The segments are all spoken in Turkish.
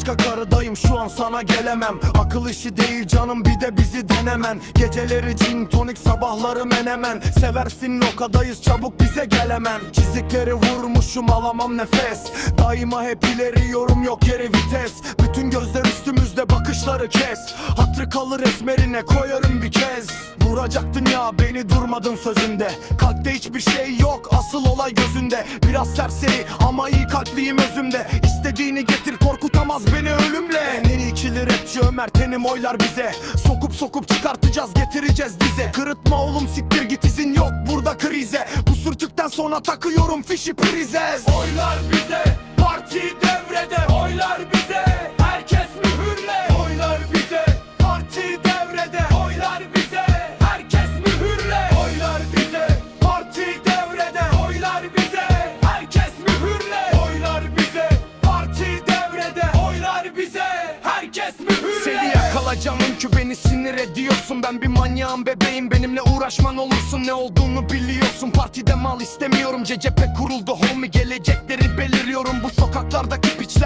Sokak arıdayım şu an sana gelemem. Akıl işi değil canım bir de bizi denemen. Geceleri cin tonik sabahları menemen. Seversin lokadayız çabuk bize gelemen Çizikleri vurmuşum alamam nefes. Daima hep ileri yorum yok geri vites. Bütün gözler üstümüzde bakışları kes. Hatrı kalır esmerine koyarım bir kez. Vuracaktın ya beni durmadın sözünde. Kalpte hiçbir şey yok asıl olay gözünde. Biraz serseri ama iyi kalpliyim özümde. İstediğini getir korkutamaz beni ölümle. En iyi ikili rapçi Ömer? Tenim oylar bize. Sokup sokup çıkartacağız getireceğiz dize. Kırıtma oğlum siktir git izin yok burada krize. Bu sürtükten sonra takıyorum fişi prize. Oylar bize, Yakalayacağım çünkü beni sinir ediyorsun. Ben bir manyağım bebeğim. Benimle uğraşman olursun. Ne olduğunu biliyorsun. Partide mal istemiyorum. CCP kuruldu homie. Gelecekleri beliriyorum Bu sokaklardaki piçler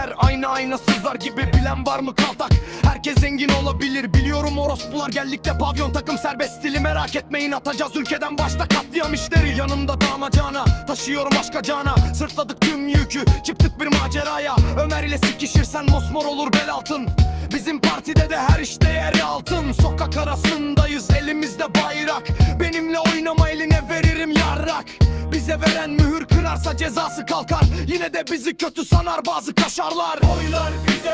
aynı aynasızlar gibi Bilen var mı kaltak? Herkes zengin olabilir Biliyorum orospular geldikte pavyon takım serbest stili. Merak etmeyin atacağız ülkeden başta katliam işleri. Yanımda damacana taşıyorum başka cana. Sırtladık tüm yükü çıktık bir maceraya. Ömer ile sikişirsen mosmor olur bel altın. Bizim partide de her işte yer altın. Sokak arasındayız elimizde bayrak Bize veren mühür kırarsa cezası kalkar. Yine de bizi kötü sanar bazı kaşarlar. Oylar bize,